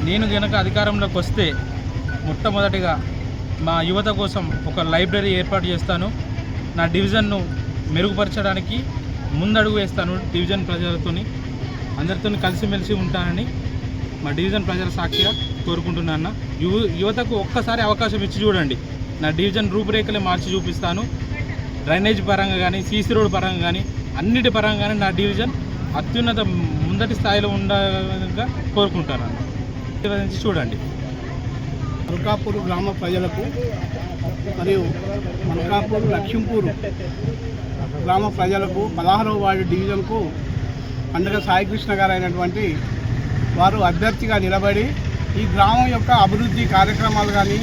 నేను కనుక అధికారంలోకి వస్తే మొట్టమొదటిగా మా యువత కోసం ఒక లైబ్రరీ ఏర్పాటు చేస్తాను. నా డివిజన్ను మెరుగుపరచడానికి ముందడుగు వేస్తాను డివిజన్ ప్రజలతోని. అందరితో కలిసిమెలిసి ఉంటానని మా డివిజన్ ప్రజల సాక్షిగా కోరుకుంటున్నాను యువ యువతకు ఒక్కసారి అవకాశం ఇచ్చి చూడండి. నా డివిజన్ రూపురేఖలే మార్చి చూపిస్తాను. డ్రైనేజ్ పరంగా కానీ సీసీ రోడ్ పరంగా కానీ అన్నిటి పరంగా కానీ నా డివిజన్ అత్యున్నత ముందటి స్థాయిలో ఉండగా కోరుకుంటాను చూడండి. మల్కాపూర్ గ్రామ ప్రజలకు మరియు మల్కాపూర్ లక్ష్మీపూర్ గ్రామ ప్రజలకు పదహారవ వార్డు డివిజన్కు పండుగ సాయికృష్ణ గారు అయినటువంటి వారు అభ్యర్థిగా నిలబడి ఈ గ్రామం యొక్క అభివృద్ధి కార్యక్రమాలు కానీ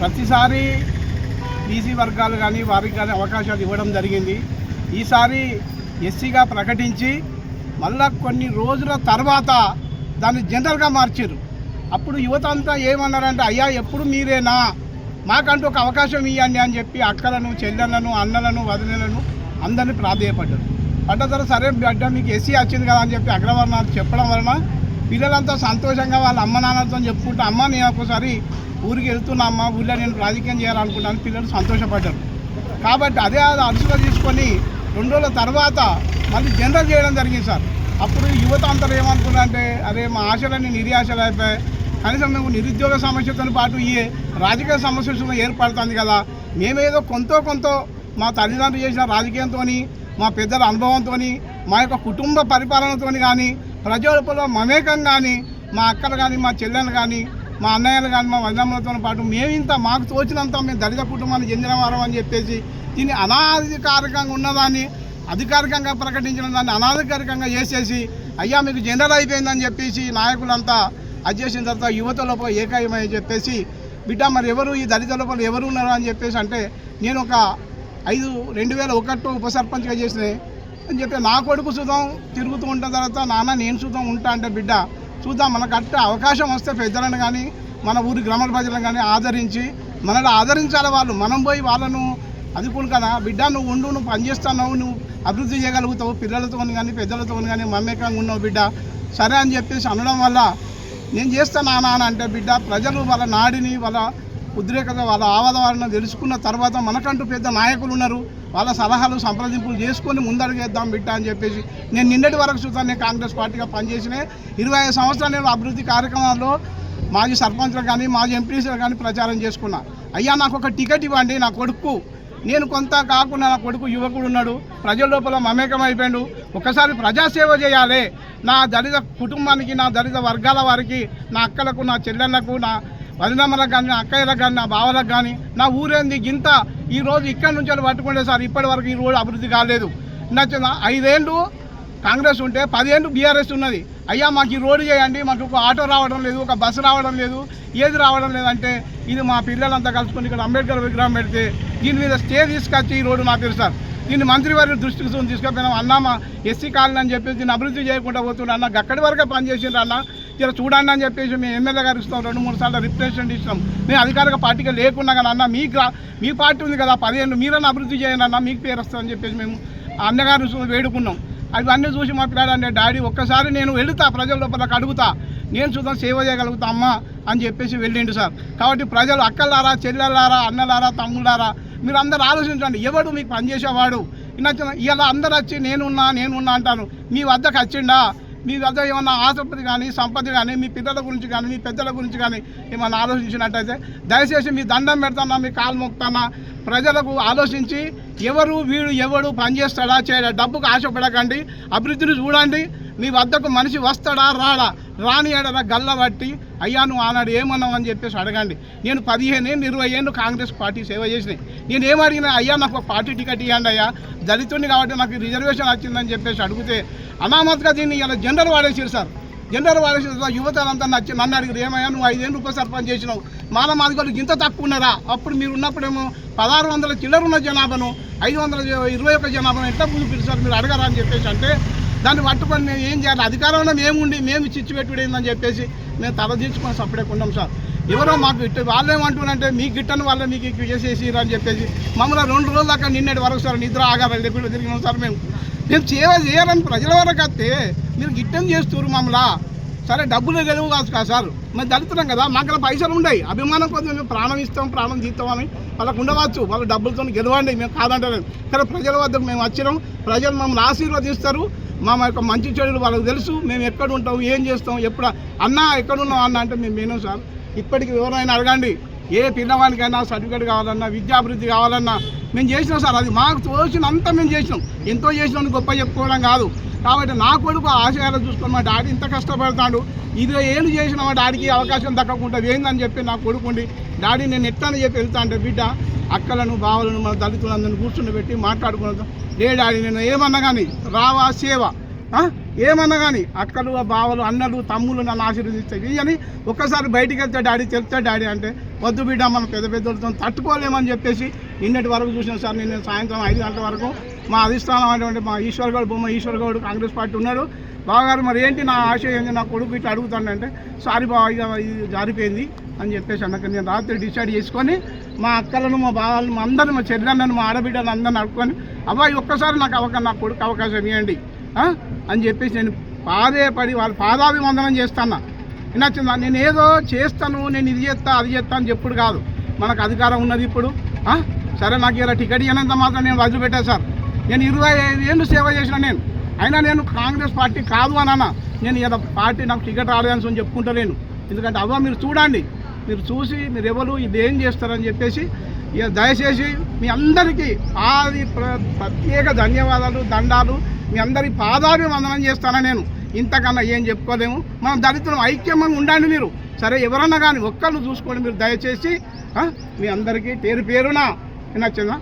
ప్రతిసారి బీసీ వర్గాలు కానీ వారికి కానీ అవకాశాలు ఇవ్వడం జరిగింది. ఈసారి ఎస్సీగా ప్రకటించి మళ్ళా కొన్ని రోజుల తర్వాత దాన్ని జనరల్గా మార్చారు. అప్పుడు యువత అంతా ఏమన్నారంటే అయ్యా ఎప్పుడు మీరేనా? మాకంటూ ఒక అవకాశం ఇవ్వండి అని చెప్పి అక్కలను చెల్లెలను అన్నలను వదినలను అందరినీ ప్రాధేయపడ్డారు. పడ్డ తర్వాత సరే బిడ్డ మీకు ఎస్సీ వచ్చింది కదా అని చెప్పి అగ్రవర్ణాలు చెప్పడం వలన పిల్లలంతా సంతోషంగా వాళ్ళ అమ్మ నాన్నతో చెప్పుకుంటే అమ్మ నేను ఒకసారి ఊరికి వెళ్తున్నా అమ్మ ఊళ్ళో నేను రాజకీయం చేయాలనుకుంటాను పిల్లలు సంతోషపడ్డారు. కాబట్టి అదే అది అరుసుగా తీసుకొని రెండు రోజుల తర్వాత మళ్ళీ జనరల్ చేయడం జరిగింది సార్. అప్పుడు యువత అంతా ఏమనుకున్నారంటే అరే మా ఆశలన్నీ నిరాశలు అయిపోయాయి కనీసం మేము నిరుద్యోగ సమస్యతో పాటు ఈ రాజకీయ సమస్యలు ఏర్పడుతుంది కదా. మేమేదో కొంత కొంత మా తల్లిదండ్రులు చేసిన రాజకీయంతో మా పెద్దల అనుభవంతో మా యొక్క కుటుంబ పరిపాలనతో కానీ ప్రజల మమేకం కానీ మా అక్కలు కానీ మా చెల్లెలు కానీ మా అన్నయ్యలు కానీ మా వదిలమ్మలతో పాటు మేమింత మాకు తోచినంత మేము దళిత కుటుంబానికి చెందిన వారం అని చెప్పేసి దీన్ని అనాధికారికంగా ఉన్నదాన్ని అధికారికంగా ప్రకటించిన దాన్ని అనాధికారికంగా చేసేసి అయ్యా మీకు జనరల్ అయిపోయిందని చెప్పేసి నాయకులంతా అది చేసిన తర్వాత యువత లోపల ఏకాయమని చెప్పేసి బిడ్డ మరి ఎవరు ఈ దళిత లోపల ఎవరు ఉన్నారు? అని చెప్పేసి అంటే నేను ఒక ఐదు రెండు వేల ఒకటో ఉప సర్పంచ్గా చేసిన అని చెప్పి నా కొడుకు చూద్దాం తిరుగుతూ ఉంటాం తర్వాత నాన్న నేను చూద్దాం ఉంటా అంటే బిడ్డ చూద్దాం మనకు అట్ట అవకాశం వస్తే పెద్దలను కానీ మన ఊరి గ్రామ ప్రజలను కానీ ఆదరించి మనల్ని ఆదరించాలి వాళ్ళు. మనం పోయి వాళ్ళను అదుకుని కదా. బిడ్డ నువ్వు ఉండు నువ్వు పనిచేస్తున్నావు నువ్వు అభివృద్ధి చేయగలుగుతావు. పిల్లలతో కానీ పెద్దలతో కానీ మమ్మేకంగా ఉన్నావు బిడ్డ. సరే అని చెప్పేసి అనడం వల్ల నేను చేస్తాను నాన్న అంటే బిడ్డ ప్రజలు వాళ్ళ నాడిని వాళ్ళ ఉద్రేకత వాళ్ళ ఆవాదవాలను తెలుసుకున్న తర్వాత మనకంటూ పెద్ద నాయకులు ఉన్నారు. వాళ్ళ సలహాలు సంప్రదింపులు చేసుకొని ముందడుగేద్దాం బిడ్డ అని చెప్పేసి నేను నిన్నటి వరకు చూస్తాను నేను కాంగ్రెస్ పార్టీగా పనిచేసిన ఇరవై ఐదు సంవత్సరాలు నేను అభివృద్ధి కార్యక్రమాల్లో మాజీ సర్పంచ్లు కానీ మాజీ ఎంపీసీలు కానీ ప్రచారం చేసుకున్నా. అయ్యా నాకు ఒక టికెట్ ఇవ్వండి నా కొడుకు. నేను కొంత కాకుండా నా కొడుకు యువకుడు ఉన్నాడు. ప్రజల లోపల మమేకం అయిపోయాడు. ఒకసారి ప్రజాసేవ చేయాలి. నా దళిత కుటుంబానికి నా దళిత వర్గాల వారికి నా అక్కలకు నా చెల్లెళ్ళకు నా వదినమ్మలకు కానీ నా అక్కయ్యలకు కానీ నా బావలకు కానీ నా ఊరేంది గింత ఈరోజు ఇక్కడి నుంచి పట్టుకుంటే సార్ ఇప్పటి వరకు ఈ రోజు అభివృద్ధి కాలేదు. నచ్చిన ఐదేళ్ళు కాంగ్రెస్ ఉంటే పదేళ్ళు బీఆర్ఎస్ ఉన్నది. అయ్యా మాకు ఈ రోడ్డు చేయండి మాకు ఒక ఆటో రావడం లేదు ఒక బస్సు రావడం లేదు ఏది రావడం లేదంటే ఇది మా పిల్లలంతా కలుసుకొని ఇక్కడ అంబేద్కర్ విగ్రహం పెడితే దీని మీద స్టే తీసుకొచ్చి ఈ రోడ్డు మాకు సార్. దీన్ని మంత్రివారి దృష్టికి తీసుకుపోయినాం. అన్న మా ఎస్సీ కాలనీ అని చెప్పేసి దీన్ని అభివృద్ధి చేయకుండా పోతున్నా అన్న. అక్కడి వరకే పనిచేసిండ్రు అన్న. ఇలా చూడండి అని చెప్పేసి మేము ఎమ్మెల్యే గారు ఇస్తాం. రెండు మూడు సార్లు రిప్రజెంట్ ఇస్తాం మేము అధికారిక పార్టీగా లేకున్నా కానీ అన్న మీ మీ పార్టీ ఉంది కదా పదిహేను మీరన్నా అభివృద్ధి చేయండి అన్న మీకు పేరు వస్తుందని చెప్పేసి మేము అన్నగారు వేడుకున్నాం. అవన్నీ చూసి మా పిల్లాడంటే డాడీ ఒక్కసారి నేను వెళుతా ప్రజల లోపలకు అడుగుతా. నేను చూద్దాం సేవ చేయగలుగుతా అమ్మ అని చెప్పేసి వెళ్ళిండు సార్. కాబట్టి ప్రజలు అక్కలారా చెల్లెలారా అన్నలారా తమ్ముళ్ళారా మీరు అందరు ఆలోచించండి. ఎవడు మీకు పనిచేసేవాడు? ఇలా అందరు వచ్చి నేనున్నా నేనున్నా అంటాను మీ వద్దకు వచ్చిండా? మీ వద్ద ఏమన్నా ఆసక్తి కానీ సంపద కానీ మీ పిల్లల గురించి కానీ మీ పెద్దల గురించి కానీ ఏమన్నా ఆలోచించినట్టయితే దయచేసి మీ దండం పెడతానా మీ కాలు మొక్తానా ప్రజలకు ఆలోచించి ఎవరు వీడు ఎవడు పనిచేస్తాడా చేయడా డబ్బుకు ఆశపడకండి అభివృద్ధిని చూడండి మీ వద్దకు మనిషి వస్తాడా రాడా? రాని ఏడరా గల్ల బట్టి అయ్యా నువ్వు ఆనాడు ఏమన్నావు అని చెప్పేసి అడగండి. నేను పదిహేను ఏళ్ళు ఇరవై ఏళ్ళు కాంగ్రెస్ పార్టీ సేవ చేసినాయి. నేను ఏమడిగినా అయ్యా నాకు ఒక పార్టీ టికెట్ ఇవ్వండి అయ్యా. దళితుడిని కాబట్టి నాకు రిజర్వేషన్ వచ్చిందని చెప్పేసి అడిగితే అనామత్గా దీన్ని ఇలా జెండర్ వాడేసారు సార్. జెండర్ వాడేసిన యువతలంతా నచ్చి నన్ను అడిగారు ఏమయ్యా నువ్వు ఐదేళ్ళు రూపాయలు సర్పంచ్ చేసినావు. మాల మాదిగోళ్ళు ఇంత తక్కువ ఉన్నారా? అప్పుడు మీరు ఉన్నప్పుడేమో పదహారు వందల చిల్లర ఉన్న జనాభాను ఐదు వందల ఇరవై ఒక్క జనాభాను ఎట్లా ముందు పిలిచారు మీరు అడగరా? అని చెప్పేసి అంటే దాన్ని పట్టుకొని మేము ఏం చేయాలి? అధికారంలో మేముండి మేము చిచ్చు పెట్టుడేందని చెప్పేసి మేము తలదించుకొని సపడేకున్నాం సార్. ఎవరో మాకు ఇట్ట వాళ్ళు ఏమంటున్నారంటే మీకు గిట్టని వాళ్ళే మీకు ఎక్కువ అని చెప్పేసి మమ్మల్ని రెండు రోజుల దాకా నిన్నటి వరకు సార్ నిద్ర ఆగాలి దగ్గర తిరిగినాం సార్ మేము. మేము సేవ చేయాలని ప్రజల వరకు వస్తే మీరు గిట్టం చేస్తున్నారు మమ్మల్ని. సరే డబ్బులు గెలువు కాదు కదా సార్. మేము దళితున్నాం కదా మాకు పైసలు ఉన్నాయి అభిమానం కోసం మేము ప్రాణం ఇస్తాం ప్రాణం తీస్తామని వాళ్ళకు ఉండవచ్చు. వాళ్ళ డబ్బులతో గెలవండి. మేము కాదంటలేదు. కానీ ప్రజల వద్దకు మేము వచ్చినాం. ప్రజలు మమ్మల్ని ఆశీర్వదిస్తారు. మా యొక్క మంచి చెడులు వాళ్ళకి తెలుసు. మేము ఎక్కడ ఉంటాం ఏం చేస్తాం ఎప్పుడు అన్న ఎక్కడున్నాం అన్న అంటే మేము వినాం సార్. ఇప్పటికి ఎవరైనా అడగండి. ఏ పిల్లవాడికైనా సర్టిఫికేట్ కావాలన్నా విద్యాభివృద్ధి కావాలన్నా మేము చేసినాం సార్ అది మాకు తోచినంత మేము చేసినాం. ఎంతో చేసినాం గొప్ప చెప్పుకోవడం కాదు. కాబట్టి నా కొడుకు ఆశయాలు చూసుకొని మా డాడీ ఇంత కష్టపడతాడు. ఇది ఏళ్ళు చేసిన మా డాడీకి అవకాశం దక్కకుండా ఏందని చెప్పి నా కొడుకుండి డాడీ నేను ఎట్లని చెప్పి వెళ్తా అంటే బిడ్డ అక్కలను బావలను మన దళితులందరినీ కూర్చుని పెట్టి మాట్లాడుకున్నాం. లే డాడీ నేను ఏమన్నా కానీ రావా సేవ. ఏమన్నా కానీ అక్కలు బావలు అన్నలు తమ్ముళ్ళు నన్ను ఆశీర్వదిస్తాయి అని ఒక్కసారి బయటికి వెళ్తే డాడీ చెప్తే డాడీ అంటే వద్దు బిడ్డ మనం పెద్ద పెద్దలతో తట్టుకోలేమని చెప్పేసి నిన్నటి వరకు చూసిన సార్ నిన్న సాయంత్రం ఐదు గంటల వరకు మా అధిష్టానం అనేటువంటి మా ఈశ్వర్గౌడ్ బొమ్మ ఈశ్వర్గౌడ్ కాంగ్రెస్ పార్టీ ఉన్నాడు. బావగారు మరి ఏంటి నా ఆశయం ఏంది? నా కొడుకు ఇట్లా అడుగుతాడంటే సారీ బావ ఇది జారిపోయింది అని చెప్పేసి అన్నక నేను రాత్రి డిసైడ్ చేసుకొని మా అక్కలను మా బావాలను మా అందరిని మా చెల్లెళ్ళను మా ఆడబిడ్డలు అందరిని అడుక్కొని అబ్బాయి ఒక్కసారి నాకు అవకాశం నా కొడుకు అవకాశం ఇవ్వండి అని చెప్పేసి నేను పాదే పడి వాళ్ళ పాదాభివందనం చేస్తాను నచ్చిందా నేను ఏదో చేస్తాను నేను ఇది చేస్తా అది చేస్తా అని చెప్పుడు కాదు. మనకు అధికారం ఉన్నది ఇప్పుడు. సరే నాకు ఇలా టికెట్ ఇవ్వనంత మాత్రం నేను వదిలిపెట్టా సార్. నేను ఇరవై ఐదు ఏళ్ళు సేవ చేసిన నేను. అయినా నేను కాంగ్రెస్ పార్టీ కాదు అని అన్న. నేను ఇలా పార్టీ నాకు టికెట్ రాలేదని అని చెప్పుకుంటలేను. ఎందుకంటే అవ్వ మీరు చూడండి. మీరు చూసి మీరు ఎవరు ఇది ఏం చేస్తారని చెప్పేసి ఇక దయచేసి మీ అందరికీ ఆది ప్ర- ప్రత్యేక ధన్యవాదాలు దండాలు మీ అందరి పాదాభివందనం చేస్తాను నేను? ఇంతకన్నా ఏం చెప్పుకోలేము. మనం దళితులు ఐక్యమంగా ఉండండి మీరు. సరే ఎవరన్నా కానీ ఒక్కళ్ళు చూసుకోండి మీరు. దయచేసి మీ అందరికీ పేరు పేరున నచ్చిందా